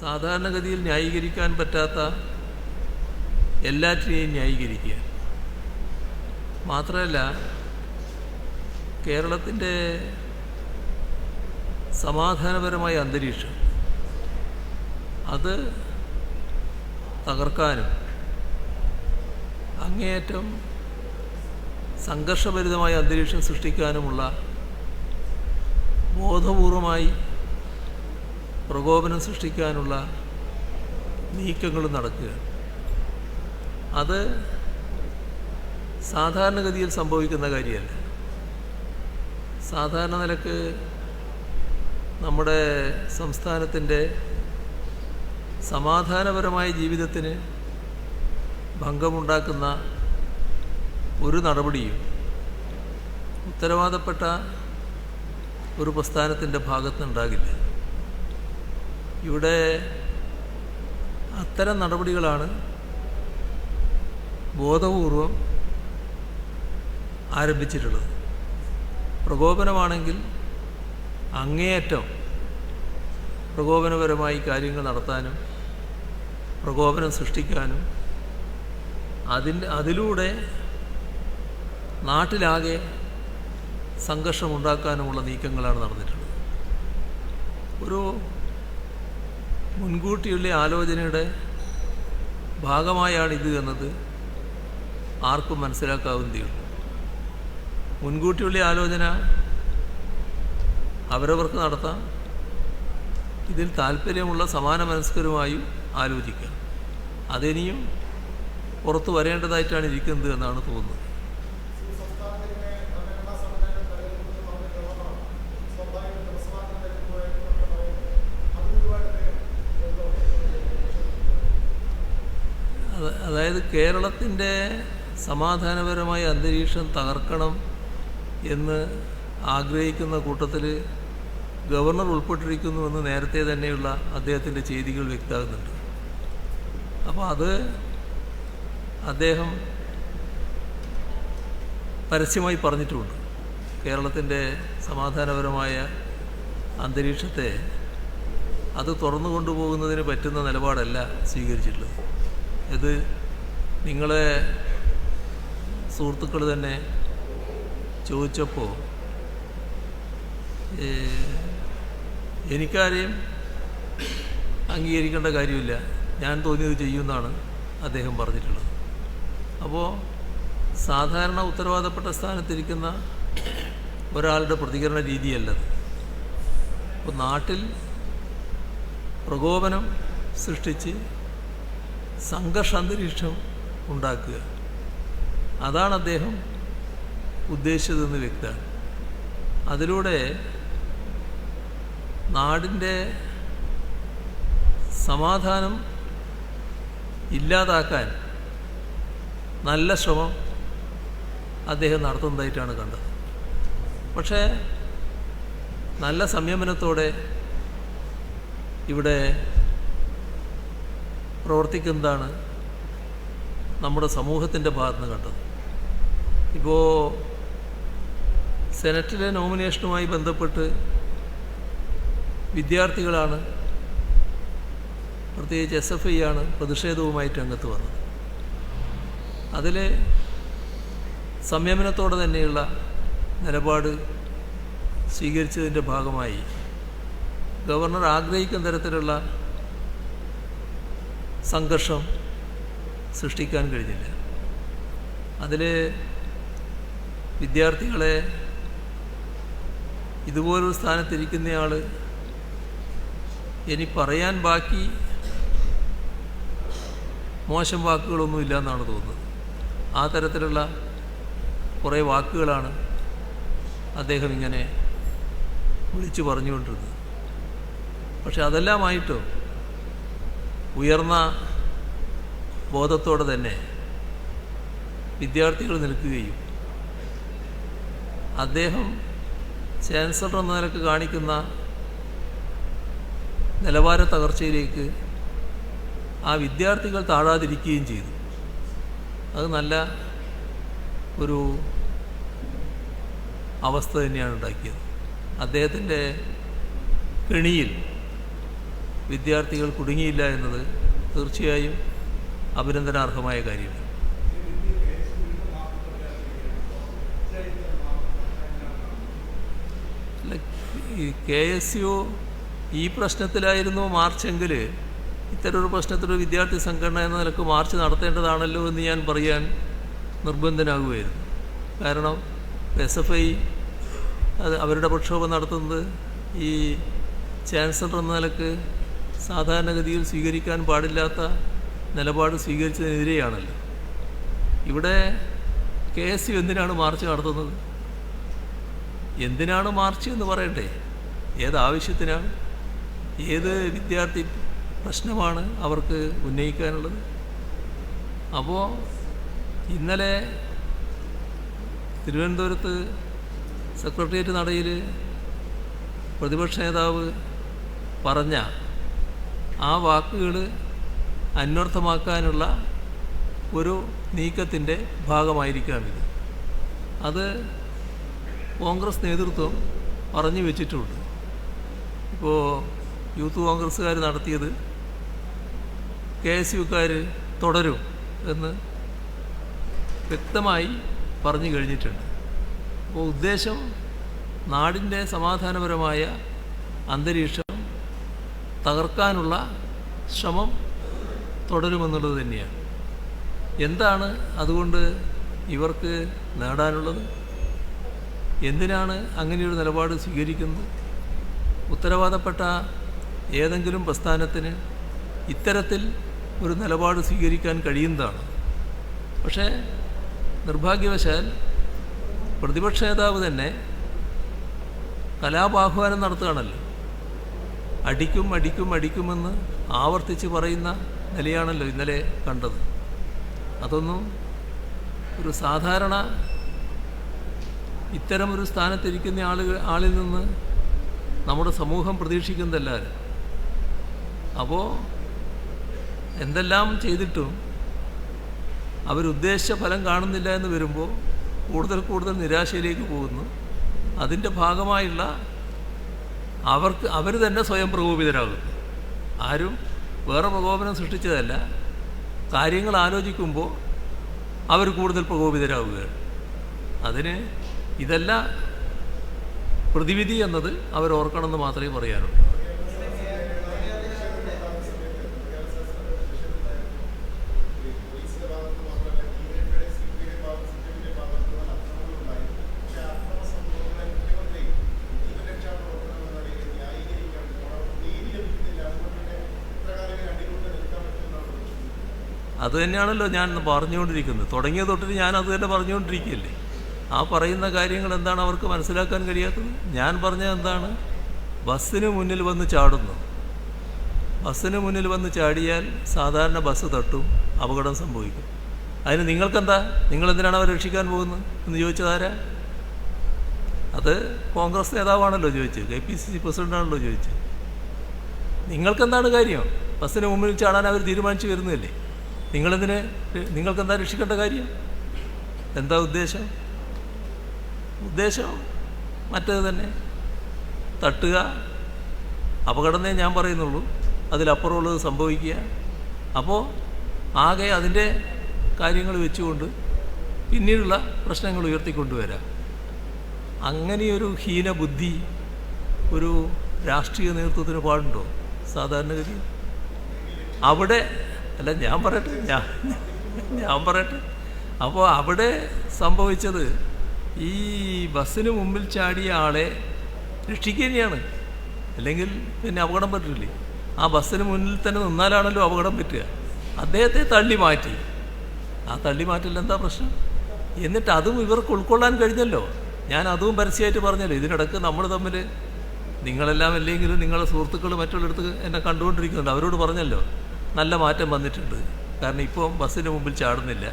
സാധാരണഗതിയിൽ ന്യായീകരിക്കാൻ പറ്റാത്ത എല്ലാറ്റിനെയും ന്യായീകരിക്കുക. മാത്രമല്ല കേരളത്തിന്റെ സമാധാനപരമായ അന്തരീക്ഷം അത് തകർക്കാനും അങ്ങേയറ്റം സംഘർഷഭരിതമായ അന്തരീക്ഷം സൃഷ്ടിക്കാനുമുള്ള ബോധപൂർവമായി പ്രകോപനം സൃഷ്ടിക്കാനുള്ള നീക്കങ്ങൾ നടക്കുക. അത് സാധാരണഗതിയിൽ സംഭവിക്കുന്ന കാര്യമല്ല. സാധാരണ നിലയ്ക്ക് നമ്മുടെ സംസ്ഥാനത്തിന്റെ സമാധാനപരമായ ജീവിതത്തിന് ഭംഗമുണ്ടാക്കുന്ന ഒരു നടപടിയും ഉത്തരവാദപ്പെട്ട ഒരു പ്രസ്ഥാനത്തിന്റെ ഭാഗത്തുനിന്നുണ്ടാകില്ല. ഇവിടെ അത്തരം നടപടികളാണ് ബോധപൂർവം ആരംഭിച്ചിട്ടുള്ളത്. പ്രകോപനമാണെങ്കിൽ അങ്ങേയറ്റം പ്രകോപനപരമായി കാര്യങ്ങൾ നടത്താനും പ്രകോപനം സൃഷ്ടിക്കാനും അതിന്റെ അതിലൂടെ നാട്ടിലാകെ സംഘർഷമുണ്ടാക്കാനുമുള്ള നീക്കങ്ങളാണ് നടന്നിട്ടുള്ളത്. ഒരു മുൻകൂട്ടിയുള്ള ആലോചനയുടെ ഭാഗമായാണ് ഇത് എന്നത്. ആർക്കും മനസ്സിലാക്കാവുന്നതേ ഉള്ളൂ. മുൻകൂട്ടിയുള്ള ആലോചന അവരവർക്ക് നടത്താം. ഇതിൽ താല്പര്യമുള്ള സമാന മനസ്കരുമായും ആലോചിക്കാം. അതിനിയും പുറത്തു വരേണ്ടതായിട്ടാണ് ഇരിക്കുന്നത് എന്നാണ് തോന്നുന്നത് അത് അതായത് കേരളത്തിന്റെ സമാധാനപരമായ അന്തരീക്ഷം തകർക്കണം എന്ന് ആഗ്രഹിക്കുന്ന കൂട്ടത്തിൽ ഗവർണർ ഉൾപ്പെട്ടിരിക്കുന്നുവെന്ന് നേരത്തെ തന്നെയുള്ള അദ്ദേഹത്തിന്റെ ചെയ്തികൾ വ്യക്തമാകുന്നുണ്ട്. അപ്പോൾ അത് അദ്ദേഹം പരസ്യമായി പറഞ്ഞിട്ടുമുണ്ട് കേരളത്തിന്റെ സമാധാനപരമായ അന്തരീക്ഷത്തെ അത് തുറന്നു കൊണ്ടുപോകുന്നതിന് പറ്റുന്ന നിലപാടല്ല സ്വീകരിച്ചിട്ടുള്ളത്. ഇത് നിങ്ങളെ സുഹൃത്തുക്കൾ തന്നെ ചോദിച്ചപ്പോൾ എനിക്കാരെയും അംഗീകരിക്കേണ്ട കാര്യമില്ല. ഞാൻ തോന്നിയത് ചെയ്യുമെന്നാണ് അദ്ദേഹം പറഞ്ഞിട്ടുള്ളത്. അപ്പോൾ സാധാരണ ഉത്തരവാദപ്പെട്ട സ്ഥാനത്തിരിക്കുന്ന ഒരാളുടെ പ്രതികരണ രീതിയല്ലത്. അപ്പോൾ നാട്ടിൽ പ്രകോപനം സൃഷ്ടിച്ച് സംഘർഷ അന്തരീക്ഷം ഉണ്ടാക്കുക. അതാണ് അദ്ദേഹം ഉദ്ദേശിച്ചതെന്ന് വ്യക്തമാണ്. അതിലൂടെ നാടിന്റെ സമാധാനം ഇല്ലാതാക്കാൻ നല്ല ശ്രമം അദ്ദേഹം നടത്തുന്നതായിട്ടാണ് കണ്ടത്. പക്ഷേ നല്ല സംയമനത്തോടെ ഇവിടെ പ്രവർത്തിക്കുന്നതാണ് നമ്മുടെ സമൂഹത്തിന്റെ ഭാഗത്തുനിന്ന് കണ്ടത്. ഇപ്പോൾ സെനറ്റിലെ നോമിനേഷനുമായി ബന്ധപ്പെട്ട് വിദ്യാർത്ഥികളാണ് പ്രത്യേകിച്ച് എസ് എഫ് ഐ ആണ് പ്രതിഷേധവുമായിട്ട് രംഗത്ത് വന്നത്. അതിൽ സംയമനത്തോടെ തന്നെയുള്ള നിലപാട് സ്വീകരിച്ചതിന്റെ ഭാഗമായി ഗവർണർ ആഗ്രഹിക്കുന്ന തരത്തിലുള്ള സംഘർഷം സൃഷ്ടിക്കാൻ കഴിഞ്ഞില്ല. അതിൽ വിദ്യാർത്ഥികളെ ഇതുപോലൊരു സ്ഥാനത്തിരിക്കുന്നയാൾ ഇനി പറയാൻ ബാക്കി മോശം വാക്കുകളൊന്നുമില്ല എന്നാണ് തോന്നുന്നത്. ആ തരത്തിലുള്ള കുറേ വാക്കുകളാണ് അദ്ദേഹം ഇങ്ങനെ വിളിച്ചു പറഞ്ഞുകൊണ്ടിരുന്നത്. പക്ഷെ അതെല്ലാമായിട്ടോ? ഉയർന്ന ബോധത്തോടെ തന്നെ വിദ്യാർത്ഥികൾ നിൽക്കുകയും അദ്ദേഹം ചാൻസലർ എന്ന നിലയ്ക്ക് കാണിക്കുന്ന നിലവാര തകർച്ചയിലേക്ക് ആ വിദ്യാർത്ഥികൾ താഴാതിരിക്കുകയും ചെയ്തു. അത് നല്ല ഒരു അവസ്ഥ തന്നെയാണ് ഉണ്ടാക്കിയത്. അദ്ദേഹത്തിന്റെ കെണിയിൽ വിദ്യാർത്ഥികൾ കുടുങ്ങിയില്ല എന്നത് തീർച്ചയായും അഭിനന്ദനാർഹമായ കാര്യമാണ്. കെ എസ് യു ഈ പ്രശ്നത്തിലായിരുന്നു മാർച്ചെങ്കിൽ ഇത്തരമൊരു പ്രശ്നത്തിലൊരു വിദ്യാർത്ഥി സംഘടന എന്ന നിലയ്ക്ക് മാർച്ച് നടത്തേണ്ടതാണല്ലോ എന്ന് ഞാൻ പറയാൻ നിർബന്ധനാകുമായിരുന്നു കാരണം എസ് എഫ് ഐ അത് അവരുടെ പ്രക്ഷോഭം നടത്തുന്നത് ഈ ചാൻസലർ എന്ന നിലയ്ക്ക് സാധാരണഗതിയിൽ സ്വീകരിക്കാൻ പാടില്ലാത്ത നിലപാട് സ്വീകരിച്ചതിനെതിരെയാണല്ലോ. ഇവിടെ കെ എസ് യു എന്തിനാണ് മാർച്ച് നടത്തുന്നത്? എന്തിനാണ് മാർച്ച് എന്ന് പറയണ്ടേ? ഏതാവശ്യത്തിനാണ് ഏത് വിദ്യാർത്ഥി പ്രശ്നമാണ് അവർക്ക് ഉന്നയിക്കാനുള്ളത്? അപ്പോൾ ഇന്നലെ തിരുവനന്തപുരത്ത് സെക്രട്ടേറിയറ്റ് നടയിൽ പ്രതിപക്ഷ നേതാവ് പറഞ്ഞ ആ വാക്കുകൾ അന്വർത്ഥമാക്കാനുള്ള ഒരു നീക്കത്തിന്റെ ഭാഗമായിരിക്കാം ഇത് അത് കോൺഗ്രസ് നേതൃത്വം പറഞ്ഞു വെച്ചിട്ടുണ്ട്. ഇപ്പോൾ യൂത്ത് കോൺഗ്രസ്സുകാർ നടത്തിയത് കെ എസ് യുക്കാർ തുടരും എന്ന് വ്യക്തമായി പറഞ്ഞു കഴിഞ്ഞിട്ടുണ്ട്. അപ്പോൾ ഉദ്ദേശം നാടിന്റെ സമാധാനപരമായ അന്തരീക്ഷം തകർക്കാനുള്ള ശ്രമം തുടരുമെന്നുള്ളത് തന്നെയാണ്. എന്താണ് അതുകൊണ്ട് ഇവർക്ക് നേടാനുള്ളത്? എന്തിനാണ് അങ്ങനെയൊരു നിലപാട് സ്വീകരിക്കുന്നത്? ഉത്തരവാദപ്പെട്ട ഏതെങ്കിലും പ്രസ്ഥാനത്തിന് ഇത്തരത്തിൽ ഒരു നിലപാട് സ്വീകരിക്കാൻ കഴിയുന്നതാണ്. പക്ഷേ നിർഭാഗ്യവശാൽ പ്രതിപക്ഷ നേതാവ് തന്നെ കലാപാഹ്വാനം നടത്തുകയാണല്ലോ. അടിക്കും അടിക്കും അടിക്കുമെന്ന് ആവർത്തിച്ച് പറയുന്ന നിലയാണല്ലോ ഇന്നലെ കണ്ടത്. അതൊന്നും ഒരു സാധാരണ ഇത്തരം ഒരു സ്ഥാനത്തിരിക്കുന്ന ആളുകൾ ആളിൽ നിന്ന് നമ്മുടെ സമൂഹം പ്രതീക്ഷിക്കുന്നതല്ലാതെ അപ്പോൾ എന്തെല്ലാം ചെയ്തിട്ടും അവരുദ്ദേശ ഫലം കാണുന്നില്ല എന്ന് വരുമ്പോൾ കൂടുതൽ കൂടുതൽ നിരാശയിലേക്ക് പോകുന്നു. അതിന്റെ ഭാഗമായുള്ള അവർക്ക് അവർ തന്നെ സ്വയം പ്രകോപിതരാകുന്നു. ആരും വേറെ പ്രകോപനം സൃഷ്ടിച്ചതല്ല. കാര്യങ്ങൾ ആലോചിക്കുമ്പോൾ അവർ കൂടുതൽ പ്രകോപിതരാകുകയാണ് അതിന് ഇതല്ല പ്രതിവിധി എന്നത് അവർ ഓർക്കണമെന്ന് മാത്രമേ പറയാനുള്ളൂ. അത് തന്നെയാണല്ലോ ഞാൻ പറഞ്ഞുകൊണ്ടിരിക്കുന്നത്. തുടങ്ങിയ തൊട്ടിട്ട് ഞാൻ അത് തന്നെ പറഞ്ഞുകൊണ്ടിരിക്കുകയല്ലേ? ആ പറയുന്ന കാര്യങ്ങൾ എന്താണ് അവർക്ക് മനസ്സിലാക്കാൻ കഴിയാത്തത്? ഞാൻ പറഞ്ഞത് എന്താണ്? ബസ്സിന് മുന്നിൽ വന്ന് ചാടുന്നു. ബസ്സിന് മുന്നിൽ വന്ന് ചാടിയാൽ സാധാരണ ബസ് തട്ടും അപകടം സംഭവിക്കും. അതിന് നിങ്ങൾക്കെന്താ? നിങ്ങളെന്തിനാണ് അവരെ രക്ഷിക്കാൻ പോകുന്നത്? എന്ന് ചോദിച്ചതാരാ അത് കോൺഗ്രസ് നേതാവാണല്ലോ ചോദിച്ചത്. കെ പി സി സി പ്രസിഡന്റാണല്ലോ ചോദിച്ചത്. നിങ്ങൾക്കെന്താണ് കാര്യം? ബസ്സിന് മുമ്പിൽ ചാടാൻ അവർ തീരുമാനിച്ചു വരുന്നതല്ലേ? നിങ്ങളെന്തിന് നിങ്ങൾക്കെന്താ രക്ഷിക്കേണ്ട കാര്യം? എന്താ ഉദ്ദേശം? ഉദ്ദേശം മറ്റേത് തന്നെ. തട്ടുക. അപകടമേ ഞാൻ പറയുന്നുള്ളൂ. അതിലപ്പുറമുള്ളത് സംഭവിക്കുക. അപ്പോൾ ആകെ അതിന്റെ കാര്യങ്ങൾ വെച്ചുകൊണ്ട് പിന്നീടുള്ള പ്രശ്നങ്ങൾ ഉയർത്തിക്കൊണ്ടുവരാം. അങ്ങനെയൊരു ഹീനബുദ്ധി ഒരു രാഷ്ട്രീയ നേതൃത്വത്തിന് പാടുണ്ടോ സാധാരണഗതി അവിടെ അല്ല ഞാൻ പറയട്ടെ ഞാൻ ഞാൻ പറയട്ടെ. അപ്പോൾ അവിടെ സംഭവിച്ചത് ഈ ബസ്സിന് മുമ്പിൽ ചാടിയ ആളെ രക്ഷിക്കുകയാണ് അല്ലെങ്കിൽ പിന്നെ അപകടം പറ്റില്ലേ? ആ ബസ്സിന് മുന്നിൽ തന്നെ നിന്നാലാണല്ലോ അപകടം പറ്റുക. അദ്ദേഹത്തെ തള്ളി മാറ്റി. ആ തള്ളി മാറ്റില്ല എന്താ പ്രശ്നം? എന്നിട്ട് അതും ഇവർക്ക് ഉൾക്കൊള്ളാൻ കഴിഞ്ഞല്ലോ. ഞാൻ അതും പരസ്യമായിട്ട് പറഞ്ഞല്ലോ. ഇതിനിടക്ക് നമ്മൾ തമ്മിൽ നിങ്ങളെല്ലാം അല്ലെങ്കിലും നിങ്ങളെ സുഹൃത്തുക്കൾ മറ്റുള്ളിടത്ത് എന്നെ കണ്ടുകൊണ്ടിരിക്കുന്നുണ്ട്. അവരോട് പറഞ്ഞല്ലോ. നല്ല മാറ്റം വന്നിട്ടുണ്ട്. കാരണം ഇപ്പോൾ ബസ്സിന് മുമ്പിൽ ചാടുന്നില്ല.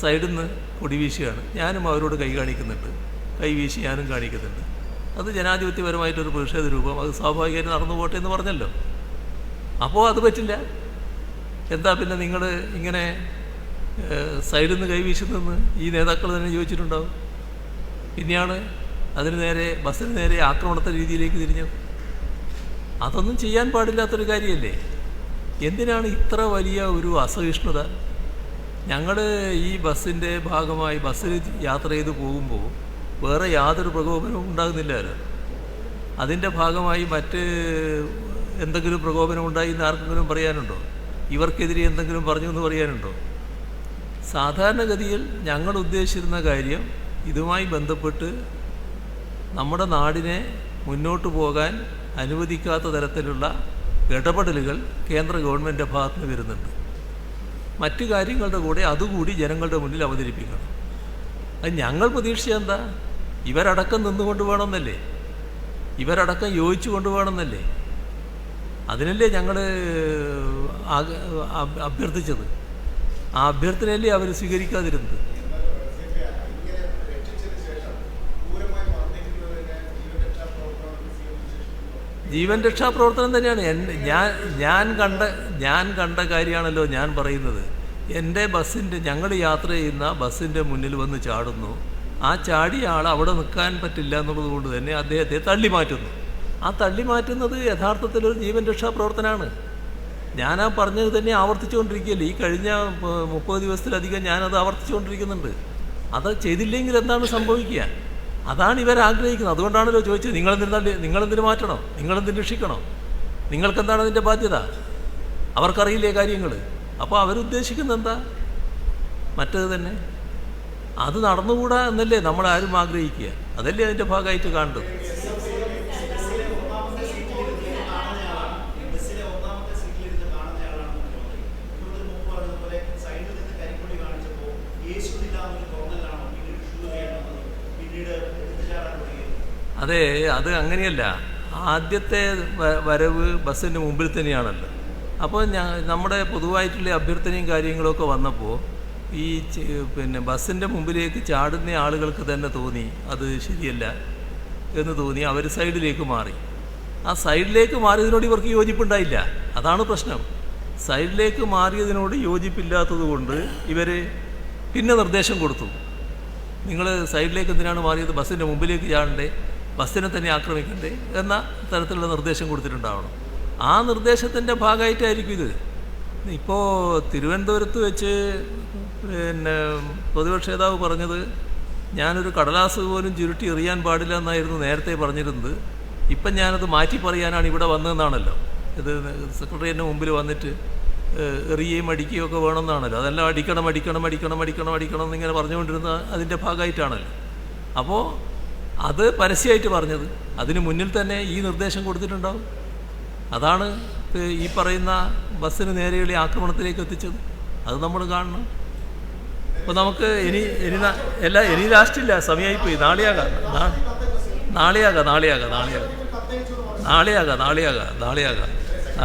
സൈഡിൽ നിന്ന് കൊടി വീശുകയാണ്. ഞാനും അവരോട് കൈ കാണിക്കുന്നുണ്ട്. കൈ വീശി ഞാനും കാണിക്കുന്നുണ്ട്. അത് ജനാധിപത്യപരമായിട്ടൊരു പ്രതിഷേധ രൂപം. അത് സ്വാഭാവികമായിട്ട് നടന്നു പോട്ടെ എന്ന് പറഞ്ഞല്ലോ. അപ്പോൾ അത് പറ്റില്ല. എന്താ പിന്നെ നിങ്ങൾ ഇങ്ങനെ സൈഡിൽ നിന്ന് കൈ വീശുന്നെന്ന് ഈ നേതാക്കൾ തന്നെ ചോദിച്ചിട്ടുണ്ടാവും? പിന്നെയാണ് അതിന് നേരെ ബസ്സിന് നേരെ ആക്രമണത്തെ രീതിയിലേക്ക് തിരിഞ്ഞത്. അതൊന്നും ചെയ്യാൻ പാടില്ലാത്തൊരു കാര്യമല്ലേ? എന്തിനാണ് ഇത്ര വലിയ ഒരു അസഹിഷ്ണുത? ഞങ്ങൾ ഈ ബസ്സിന്റെ ഭാഗമായി ബസ്സിൽ യാത്ര ചെയ്ത് പോകുമ്പോൾ വേറെ യാതൊരു പ്രകോപനവും ഉണ്ടാകുന്നില്ലല്ലോ അതിന്റെ ഭാഗമായി മറ്റ് എന്തെങ്കിലും പ്രകോപനം ഉണ്ടായി എന്ന് ആർക്കെങ്കിലും പറയാനുണ്ടോ? ഇവർക്കെതിരെ എന്തെങ്കിലും പറഞ്ഞു എന്ന് പറയാനുണ്ടോ? സാധാരണഗതിയിൽ ഞങ്ങൾ ഉദ്ദേശിച്ചിരുന്ന കാര്യം ഇതുമായി ബന്ധപ്പെട്ട് നമ്മുടെ നാടിനെ മുന്നോട്ട് പോകാൻ അനുവദിക്കാത്ത തരത്തിലുള്ള ഇടപെടലുകൾ കേന്ദ്ര ഗവൺമെന്റിന്റെ ഭാഗത്ത് നിന്ന് വരുന്നുണ്ട്. മറ്റു കാര്യങ്ങളുടെ കൂടെ അതുകൂടി ജനങ്ങളുടെ മുന്നിൽ അവതരിപ്പിക്കണം. അത് ഞങ്ങൾ പ്രതീക്ഷ എന്താ? ഇവരടക്കം നിന്നുകൊണ്ട് വേണമെന്നല്ലേ? ഇവരടക്കം യോജിച്ചു കൊണ്ട് വേണമെന്നല്ലേ? അതിനല്ലേ ഞങ്ങൾ അഭ്യർത്ഥിച്ചത്? ആ അഭ്യർത്ഥനയല്ലേ അവർ സ്വീകരിക്കാതിരുന്നത്? സ്വീകരിച്ച രക്ഷാ പ്രവർത്തനം തന്നെയാണ്. ഞാൻ ഞാൻ കണ്ട ഞാൻ കണ്ട കാര്യമാണല്ലോ ഞാൻ പറയുന്നത്. എന്റെ ബസ്സിന്റെ ഞങ്ങൾ യാത്ര ചെയ്യുന്ന ബസ്സിന്റെ മുന്നിൽ വന്ന് ചാടുന്നു. ആ ചാടിയ ആൾ അവിടെ നിൽക്കാൻ പറ്റില്ല എന്നുള്ളത് കൊണ്ട് തന്നെ അദ്ദേഹത്തെ തള്ളി മാറ്റുന്നു. ആ തള്ളി മാറ്റുന്നത് യഥാർത്ഥത്തിൽ ഒരു ജീവൻ രക്ഷാപ്രവർത്തനമാണ് ഞാൻ ആ പറഞ്ഞത് തന്നെ ആവർത്തിച്ചുകൊണ്ടിരിക്കുകയല്ലേ. ഈ കഴിഞ്ഞ മുപ്പത് ദിവസത്തിലധികം ഞാനത് ആവർത്തിച്ചുകൊണ്ടിരിക്കുന്നുണ്ട്. അത് ചെയ്തില്ലെങ്കിൽ എന്താണ് സംഭവിക്കുക? അതാണ് ഇവർ ആഗ്രഹിക്കുന്നത്. അതുകൊണ്ടാണല്ലോ ചോദിച്ചത് നിങ്ങളെന്തിനു നിങ്ങളെന്തിന് നിങ്ങളെന്തിനു മാറ്റണം? നിങ്ങളെന്തിനു രക്ഷിക്കണം? നിങ്ങൾക്കെന്താണ് അതിന്റെ ബാധ്യത? അവർക്കറിയില്ലേ കാര്യങ്ങൾ അപ്പോൾ അവരുദ്ദേശിക്കുന്നത് എന്താ? മറ്റത് തന്നെ. അത് നടന്നുകൂടാ എന്നല്ലേ നമ്മളാരും ആഗ്രഹിക്കുക. അതല്ലേ അതിന്റെ ഭാഗമായിട്ട് കാണേണ്ടത് അതെ അത് അങ്ങനെയല്ല. ആദ്യത്തെ വരവ് ബസ്സിന്റെ മുമ്പിൽ തന്നെയാണല്ലോ. അപ്പോൾ ഞാൻ നമ്മുടെ പൊതുവായിട്ടുള്ള അഭ്യർത്ഥനയും കാര്യങ്ങളൊക്കെ വന്നപ്പോൾ ഈ പിന്നെ ബസ്സിന്റെ മുമ്പിലേക്ക് ചാടുന്ന ആളുകൾക്ക് തന്നെ തോന്നി അത് ശരിയല്ല എന്ന് തോന്നി അവർ സൈഡിലേക്ക് മാറി. ആ സൈഡിലേക്ക് മാറിയതിനോട് ഇവർക്ക് യോജിപ്പുണ്ടായില്ല. അതാണ് പ്രശ്നം. സൈഡിലേക്ക് മാറിയതിനോട് യോജിപ്പില്ലാത്തത് കൊണ്ട് ഇവർ പിന്നെ നിർദ്ദേശം കൊടുത്തു. നിങ്ങൾ സൈഡിലേക്ക് എന്തിനാണ് മാറിയത്? ബസ്സിന്റെ മുമ്പിലേക്ക് ചാടണ്ടേ? ബസ്സിനെ തന്നെ ആക്രമിക്കണ്ടേ എന്ന തരത്തിലുള്ള നിർദ്ദേശം കൊടുത്തിട്ടുണ്ടാവണം. ആ നിർദ്ദേശത്തിന്റെ ഭാഗമായിട്ടായിരിക്കും ഇത്. ഇപ്പോൾ തിരുവനന്തപുരത്ത് വെച്ച് പിന്നെ പ്രതിപക്ഷ നേതാവ് പറഞ്ഞത് ഞാനൊരു കടലാസ് പോലും ചുരുട്ടി എറിയാൻ പാടില്ല എന്നായിരുന്നു നേരത്തെ പറഞ്ഞിരുന്നത്. ഇപ്പം ഞാനത് മാറ്റി പറയാനാണ് ഇവിടെ വന്നതെന്നാണല്ലോ. ഇത് സെക്രട്ടറിയേറ്റിന് മുമ്പിൽ വന്നിട്ട് എറിയുകയും അടിക്കുകയും ഒക്കെ വേണമെന്നാണല്ലോ. അതെല്ലാം അടിക്കണം അടിക്കണം അടിക്കണം അടിക്കണം അടിക്കണം എന്നിങ്ങനെ പറഞ്ഞുകൊണ്ടിരുന്ന അതിന്റെ ഭാഗമായിട്ടാണല്ലോ. അപ്പോൾ അത് പരസ്യമായിട്ട് പറഞ്ഞത്. അതിന് മുന്നിൽ തന്നെ ഈ നിർദ്ദേശം കൊടുത്തിട്ടുണ്ടാവും. അതാണ് ഈ പറയുന്ന ബസ്സിന് നേരെയുള്ള ആക്രമണത്തിലേക്ക് എത്തിച്ചത്. അത് നമ്മൾ കാണണം. അപ്പോൾ നമുക്ക് ഇനി ഇനി അല്ല ഇനി ലാസ്റ്റില്ല സമയമായിപ്പോയി നാളെയാകാം. നാളെയാകാം നാളെയാകാം നാളെയാകാം. നാളെയാകാം നാളെയാകാം നാളെയാകാം. ആ.